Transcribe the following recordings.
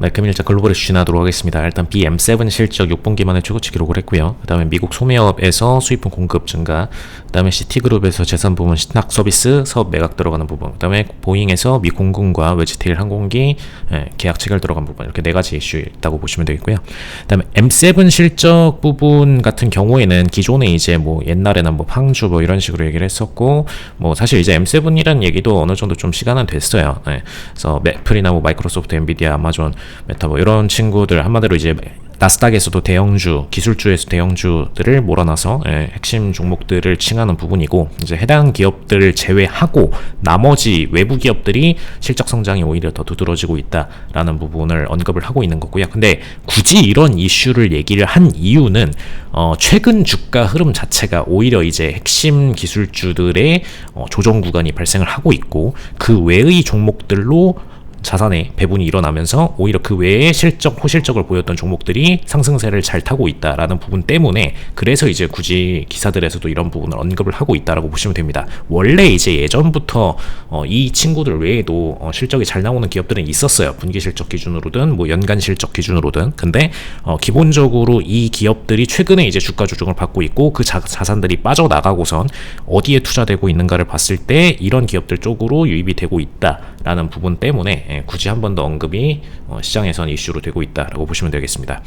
네, 금일자 글로벌 이슈 지나도록 하겠습니다. 일단 BM7 실적 6분기 만에 최고치 기록을 했고요. 그 다음에 미국 소매업에서 수입품 공급 증가, 그 다음에 시티그룹에서 재산 부문 신탁 서비스 사업 매각 들어가는 부분, 그 다음에 보잉에서 미 공군과 웨지테일 항공기 예, 계약 체결 들어간 부분 이렇게 네 가지 이슈 있다고 보시면 되겠고요. 그 다음에 M7 실적 부분 같은 경우에는 기존에 이제 뭐 옛날에는 뭐 팡주 뭐 이런 식으로 얘기를 했었고 뭐 사실 이제 M7이라는 얘기도 어느 정도 좀 시간은 됐어요. 예, 그래서 애플이나 뭐 마이크로소프트, 엔비디아, 아마존 메타 뭐 이런 친구들 한마디로 이제 나스닥에서도 대형주, 기술주에서 대형주들을 몰아놔서 예, 핵심 종목들을 칭하는 부분이고 이제 해당 기업들을 제외하고 나머지 외부 기업들이 실적 성장이 오히려 더 두드러지고 있다라는 부분을 언급을 하고 있는 거고요. 근데 굳이 이런 이슈를 얘기를 한 이유는 어, 최근 주가 흐름 자체가 오히려 이제 핵심 기술주들의 어, 조정 구간이 발생을 하고 있고 그 외의 종목들로 자산의 배분이 일어나면서 오히려 그 외에 실적 호실적을 보였던 종목들이 상승세를 잘 타고 있다라는 부분 때문에 그래서 이제 굳이 기사들에서도 이런 부분을 언급을 하고 있다라고 보시면 됩니다. 원래 이제 예전부터 어, 이 친구들 외에도 어, 실적이 잘 나오는 기업들은 있었어요. 분기 실적 기준으로든 뭐 연간 실적 기준으로든. 근데 어, 기본적으로 이 기업들이 최근에 이제 주가 조정을 받고 있고 그 자, 자산들이 빠져나가고선 어디에 투자되고 있는가를 봤을 때 이런 기업들 쪽으로 유입이 되고 있다라는 부분 때문에 예, 굳이 한 번 더 언급이 어, 시장에선 이슈로 되고 있다라고 보시면 되겠습니다.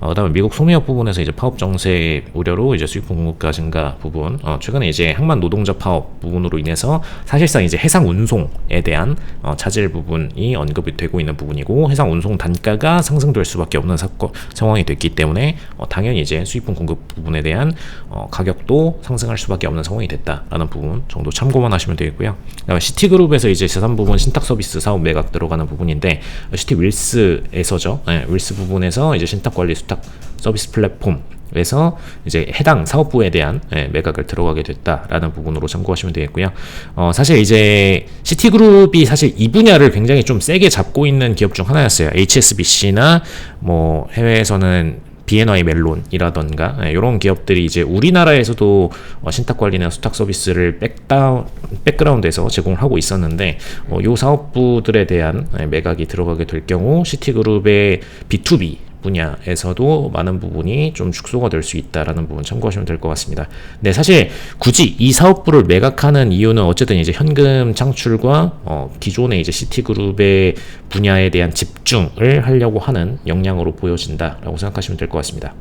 어, 그다음에 미국 소매업 부분에서 이제 파업 정세 우려로 이제 수입 공급가 증가 부분, 어, 최근에 이제 항만 노동자 파업 부분으로 인해서 사실상 이제 해상 운송에 대한 어, 차질 부분이 언급이 되고 있는 부분이고 해상 운송 단가가 상승될 수밖에 없는 사건 상황이 됐기 때문에 어, 당연히 이제 수입품 공급 부분에 대한 어, 가격도 상승할 수밖에 없는 상황이 됐다라는 부분 정도 참고만 하시면 되겠고요. 그다음에 시티그룹에서 이제 재산 부분 신탁 서비스 사업 매각 들어가는 부분인데 시티 윌스에서죠. 네, 윌스 부분에서 이제 신탁 관리 수탁 서비스 플랫폼에서 이제 해당 사업부에 대한 예, 매각을 들어가게 됐다라는 부분으로 참고하시면 되겠고요. 어, 사실 이제 시티그룹이 사실 이 분야를 굉장히 좀 세게 잡고 있는 기업 중 하나였어요. HSBC나 뭐 해외에서는 BNY 멜론이라던가 예, 이런 기업들이 이제 우리나라에서도 어, 신탁 관리나 수탁 서비스를 백다운 백그라운드에서 제공을 하고 있었는데 어, 요 사업부들에 대한 예, 매각이 들어가게 될 경우 시티그룹의 B2B 분야에서도 많은 부분이 좀 축소가 될 수 있다라는 부분 참고하시면 될 것 같습니다. 네, 사실 굳이 이 사업부를 매각하는 이유는 어쨌든 이제 현금 창출과 어, 기존의 이제 시티그룹의 분야에 대한 집중을 하려고 하는 역량으로 보여진다라고 생각하시면 될 것 같습니다.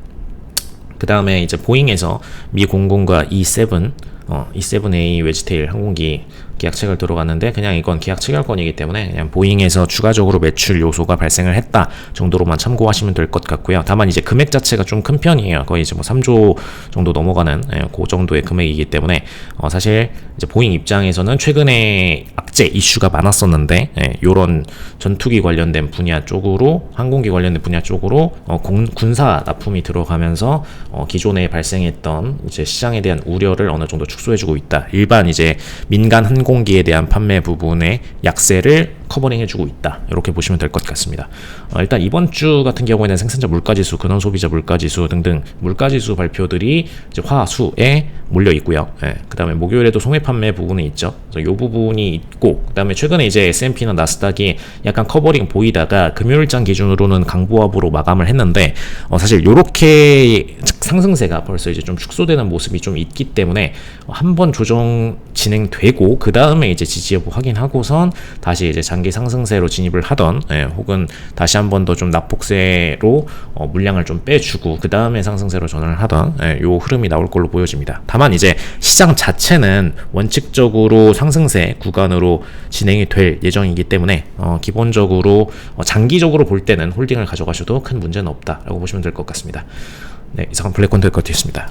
그 다음에 이제 보잉에서 미 공군과 E7 어, E7A 웨지테일 항공기 계약 체결 들어갔는데 그냥 이건 계약 체결권이기 때문에 그냥 보잉에서 추가적으로 매출 요소가 발생을 했다 정도로만 참고하시면 될 것 같고요. 다만 이제 금액 자체가 좀 큰 편이에요. 거의 이제 뭐 3조 정도 넘어가는 예, 그 정도의 금액이기 때문에 어, 사실 이제 보잉 입장에서는 최근에 악재 이슈가 많았었는데 예, 요런 전투기 관련된 분야 쪽으로 항공기 관련된 분야 쪽으로 어, 공, 군사 납품이 들어가면서 어, 기존에 발생했던 이제 시장에 대한 우려를 어느 정도 축소해주고 있다. 일반 이제 민간 항공 기에 대한 판매 부분의 약세를 커버링해주고 있다. 이렇게 보시면 될 것 같습니다. 어, 일단 이번 주 같은 경우에는 생산자 물가지수, 근원 소비자 물가지수 등등 물가지수 발표들이 이제 화수에 몰려 있고요. 예, 그 다음에 목요일에도 소매 판매 부분이 있죠. 이 부분이 있고, 그 다음에 최근에 이제 S&P나 나스닥이 약간 커버링 보이다가 금요일장 기준으로는 강보합으로 마감을 했는데 어, 사실 이렇게 상승세가 벌써 이제 좀 축소되는 모습이 좀 있기 때문에 한번 조정 진행되고 그 다음에 이제 지지 여부 확인하고선 다시 이제 장기 상승세로 진입을 하던 예, 혹은 다시 한번 더 좀 낙폭세로 어, 물량을 좀 빼주고 그 다음에 상승세로 전환을 하던 예, 요 흐름이 나올 걸로 보여집니다. 다만 이제 시장 자체는 원칙적으로 상승세 구간으로 진행이 될 예정이기 때문에 어, 기본적으로 어, 장기적으로 볼 때는 홀딩을 가져가셔도 큰 문제는 없다라고 보시면 될 것 같습니다. 네, 이상한 블랙 컨텐츠 였습니다